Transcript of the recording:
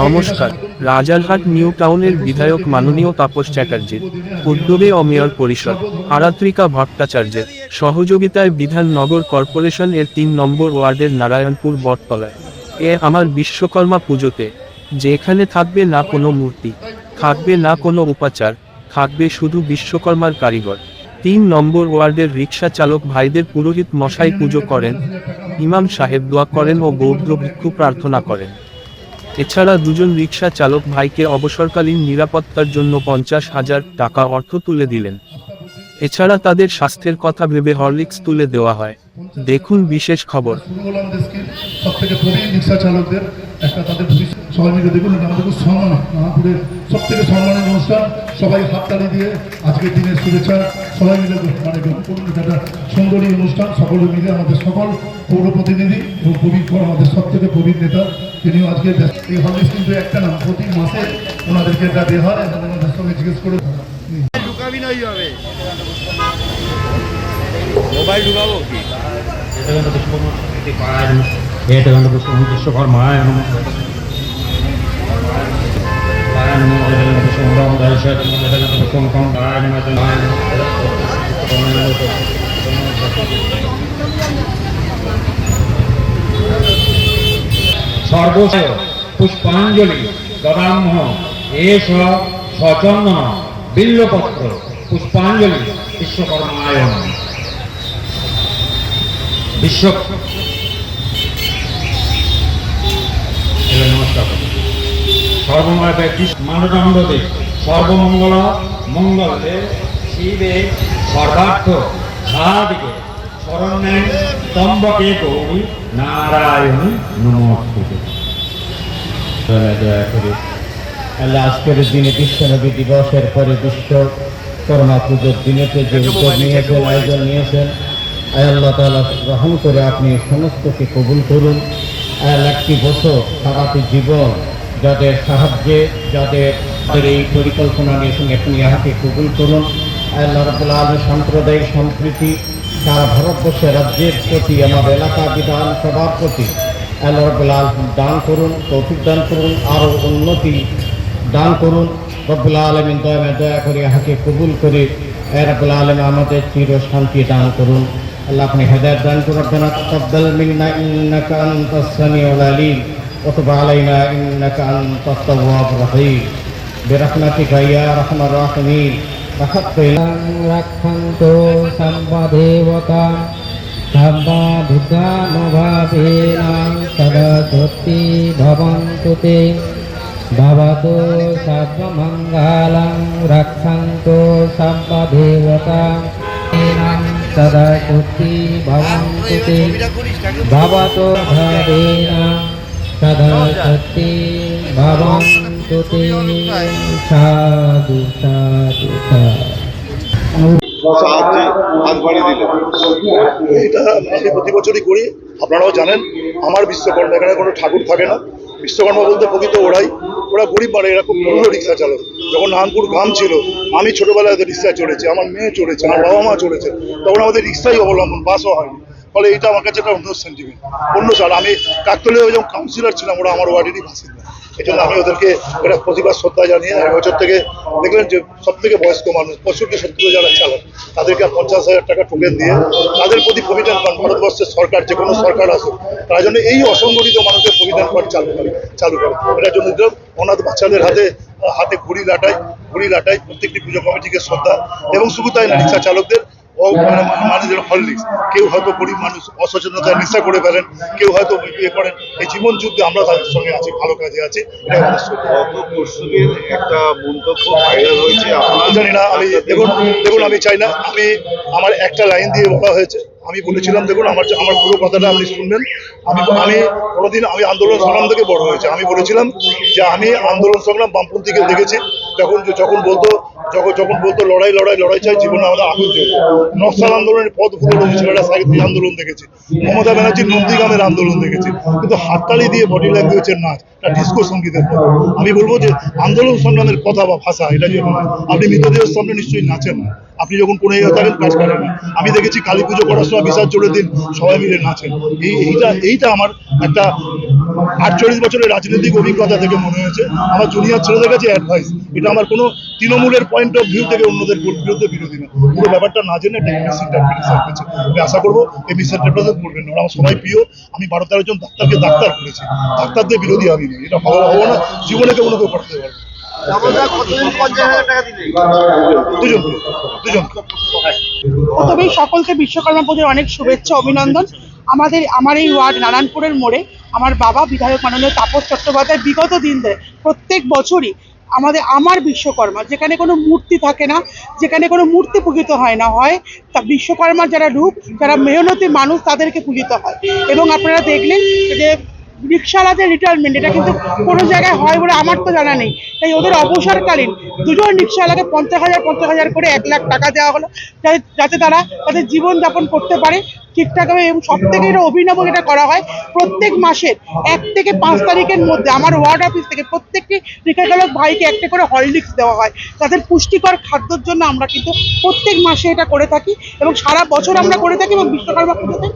নমস্কার। রাজারহাট নিউ টাউনের বিধায়ক মাননীয় তাপস চ্যাটার্জির উদ্যোগে ও মেয়র পরিষদ আরাত্রিকা ভট্টাচার্যের সহযোগিতায় বিধাননগর কর্পোরেশন এর তিন নম্বর ওয়ার্ডের নারায়ণপুর বটতলায়। এ আমার বিশ্বকর্মা পুজোতে, যেখানে থাকবে না কোনো মূর্তি, থাকবে না কোনো উপাচার, থাকবে শুধু বিশ্বকর্মার কারিগর। তিন নম্বর ওয়ার্ডের রিক্সা চালক ভাইদের পুরোহিত মশাই পুজো করেন, ইমাম সাহেব দোয়া করেন ও বৌদ্ধ ভিক্ষু প্রার্থনা করেন। এছাড়া দুজন রিক্সা চালক ভাইকে অবসরকালীন নিরাপত্তার জন্য পঞ্চাশ হাজার টাকা অর্থ তুলে দিলেন। এছাড়া তাদের স্বাস্থ্যের কথা ভেবে হরলিক্স তুলে দেওয়া হয়। দেখুন বিশেষ খবর। সবাই হাততালি দিয়ে আজকের দিনের শুভেচ্ছা। সবাই মিলে মানে একটা সুন্দরী অনুষ্ঠান সকলে মিলে আমাদের সকল পৌর প্রতিনিধি এবং প্রবীণ আমাদের সব থেকে প্রবীণ নেতা তিনিও আজকে এই হলিস কিন্তু একটা নাম প্রতি মাসে ওনাদেরকে এটা দেওয়া হয় এবং ওনাদের সঙ্গে জিজ্ঞেস করে ঢুকাবি না হবে মোবাইল ঢুকাবো কি? এটা গণপতি বিশ্বকর্মায় সর্বস্ব পুষ্পাঞ্জলি দদাম্য এষ সচন্দন বিল্লপত্র পুষ্পাঞ্জলি বিশ্বকর্মায়। বিশ্ব সর্বময় ব্যক্তি মানদণ্ড দে সর্বমঙ্গল মঙ্গল দে শিবে সর্বার্থ সাদিকে শরণ্যে তম্বকে গৌরী নারায়ণ নমস্তুতে। দয়া করে আল্লাহ আজকের দিনে বিশ্বনবী দিবসের পরে বিশ্ব করোনা পুজোর দিনেতে যে উদ্যোগ নিয়েছেন আয়োজন নিয়েছেন আয় আল্লাহ তালা গ্রহণ করে আপনি সমস্তকে কবুল করুন। আয়াল একটি বছর সারাটি জীবন যাদের সাহায্যে, যাদের এই পরিকল্পনা নিয়েছেন আপনি ইহাকে কবুল করুন। আল্লাহ রবুল্লা আলম সাম্প্রদায়িক সম্প্রীতি, সারা ভারতবর্ষের রাজ্যের প্রতি আমার এলাকা বিধানসভার প্রতি আল্লাহ রব্বুল আলম দান করুন, তৌফিক দান করুন আরও উন্নতি দান করুন। রব্বুল আলমিন দয়া দয়া করে হাকে কবুল করে রব্বুল আলম আমাদের চির শান্তি দান করুন। আল্লাহ আপনি হেদায়ত দান করুন। রব্বানা তাকাব্বাল মিন্না ইন্নাকা وتب علينا إنك أنت التواب الرحيم. برحمتك يا أرحم الراحمين. রক্ষন্তু সম্পদেবতাম সম্পদুদানুভাবেনাং সদসতি ভবন্তু তে ভবতু সর্বমঙ্গলং রক্ষন্তু সম্পদেবতাম এনাং সদসতি ভবন্তু তে ভবতু ভবেনাং सरस्वती भवन्तु ते साधु साधु साधु সাহায্যে হাত বাড়িয়ে দিলেন এটা আমি প্রতি বছরই করি আপনারাও জানেন আমার বিশ্বকর্মা এখানে কোনো ঠাকুর থাকে না বিশ্বকর্মা বলতে প্রকৃত ওরাই ওরা গরিব মানে এরা খুব পুরো রিক্সা চালক যখন নানপুর গ্রাম ছিল আমি ছোটবেলায় রিক্সায় চড়েছি আমার মেয়ে চড়েছে আমার বাবা মা চড়েছে তখন আমাদের রিক্সাই অবলম্বন বাসও হয়নি ফলে এটা আমার কাছে একটা অন্য সেন্টিমেন্ট অন্য সাল আমি কাকতলে যখন কাউন্সিলর ছিলাম, ওরা আমার ওয়ার্ডেরই বাসিন্দা। এই জন্য আমি ওদেরকে একটা প্রতিবাদ শ্রদ্ধা জানিয়ে এক বছর থেকে দেখলেন যে সব থেকে বয়স্ক মানুষ, পঁয়ষট্টি, সত্তর যারা চালান, তাদেরকে পঞ্চাশ হাজার টাকা টোকেন দিয়ে তাদের প্রতি প্রভিডেন্ট ফান্ড ভারতবর্ষের সরকার, যে কোনো সরকার আসুক, তার জন্য এই অসংগঠিত মানুষের প্রভিডেন্ট ফান্ড চালু করে চালু করে। এটার জন্য অনাথ বাচ্চাদের হাতে হাতে ঘুড়ি লাটাই ঘুড়ি লাটাই প্রত্যেকটি পুজো কমিটিকে শ্রদ্ধা এবং শুধু তাই রিক্সা চালকদের ও মানে মানুষের হরলিক্স কেউ হয়তো গরিব মানুষ অসচেতনতায় নেশা করে ফেলেন কেউ হয়তো ইয়ে করেন। এই জীবন যুদ্ধে আমরা তাদের সঙ্গে আছি ভালো কাজে আছি এটা আমাদের শ্রদ্ধা গত পরশুদিন একটা মন্তব্য ভাইরাল হয়েছে জানি না আমি দেখুন দেখুন আমি চাই না আমি আমার একটা লাইন দিয়ে বলা হয়েছে আমি বলেছিলাম দেখুন আমার আমার পুরো কথাটা আপনি শুনবেন। আমি আমি কোনোদিন আমি আন্দোলন সংগ্রাম থেকে বড় হয়েছে। আমি বলেছিলাম যে আমি আন্দোলন সংগ্রাম বামপন্থীকে দেখেছি যখন যখন বলতো, যখন যখন বলতো লড়াই লড়াই লড়াই চাই, জীবনে আমাদের আগুন জ্বলবে নকশাল আন্দোলনের পথ ফুলে রয়েছে ছেলেরা সাহিত্যিক আন্দোলন দেখেছি। মমতা ব্যানার্জির নন্দীগ্রামের আন্দোলন দেখেছি। কিন্তু হাততালি দিয়ে বডি ল্যাঙ্গুয়েজের নাচ একটা ডিস্কো সঙ্গীতের মতো আমি বলব যে, আন্দোলন সংগ্রামের কথা বা ভাষা, এটা যে আপনি মৃতদেহের সামনে নিশ্চয়ই নাচেন না। আপনি যখন কোনো ইয়ে থাকেন কাজ করেন না। আমি দেখেছি কালী পুজো করার সময় বিসর্জনের দিন সবাই মিলে নাচেন। এই এইটা এইটা আমার একটা আটচল্লিশ বছরের রাজনৈতিক অভিজ্ঞতা থেকে মনে হয়েছে। আমার জুনিয়র ছেলেদের কাছে অ্যাডভাইস এটা আমার কোনো তৃণমূলের পয়েন্ট অফ ভিউ থেকে অন্যদের বিরুদ্ধে বিরোধী না। পুরো ব্যাপারটা না জেনে একটা মিসইন্টারপ্রিটেশন হয়েছে আমি আশা করব এই মিসইন্টারপ্রিটেশন করবেন না। ওরা আমার সবাই প্রিয়। আমি বারো তেরো জন ডাক্তারকে ডাক্তার করেছি। ডাক্তারদের বিরোধী আমি নই। এটা ভালো হব না, জীবনে কেউ কেউ করতে পারবে প্রথমেই সকলকে বিশ্বকর্মা পুজোর অনেক শুভেচ্ছা, অভিনন্দন। আমাদের, আমার এই ওয়ার্ড নারায়ণপুরের মোড়ে আমার বাবা বিধায়ক মাননীয় তাপস চট্টোপাধ্যায় বিগত দিন ধরে প্রত্যেক বছরই আমাদের আমার বিশ্বকর্মা, যেখানে কোনো মূর্তি থাকে না, যেখানে কোনো মূর্তি পূজিত হয় না, হয় তা বিশ্বকর্মার যারা রূপ, যারা মেহনতি মানুষ, তাদেরকে পূজিত হয়। এবং আপনারা দেখলেন যে রিক্সাওয়ালাদের রিটায়ারমেন্ট এটা কিন্তু কোনো জায়গায় হয় বলে আমার তো জানা নেই। তাই ওদের অবসরকালীন দুজন রিক্সাওয়ালাকে পঞ্চাশ হাজার পঞ্চাশ হাজার করে এক লাখ টাকা দেওয়া হলো, যাতে- যাতে তারা তাদের জীবনযাপন করতে পারে। ঠিকঠাকভাবে এবং সব থেকে এটা অভিনব এটা করা হয় প্রত্যেক মাসের এক থেকে পাঁচ তারিখের মধ্যে আমার ওয়ার্ড অফিস থেকে প্রত্যেকটি রিক্সাচালক ভাইকে একটা করে হরলিক্স দেওয়া হয়। তাদের পুষ্টিকর খাদ্যর জন্য আমরা কিন্তু প্রত্যেক মাসে এটা করে থাকি এবং সারা বছর আমরা করে থাকি এবং বিশ্বকর্মা পুজোতে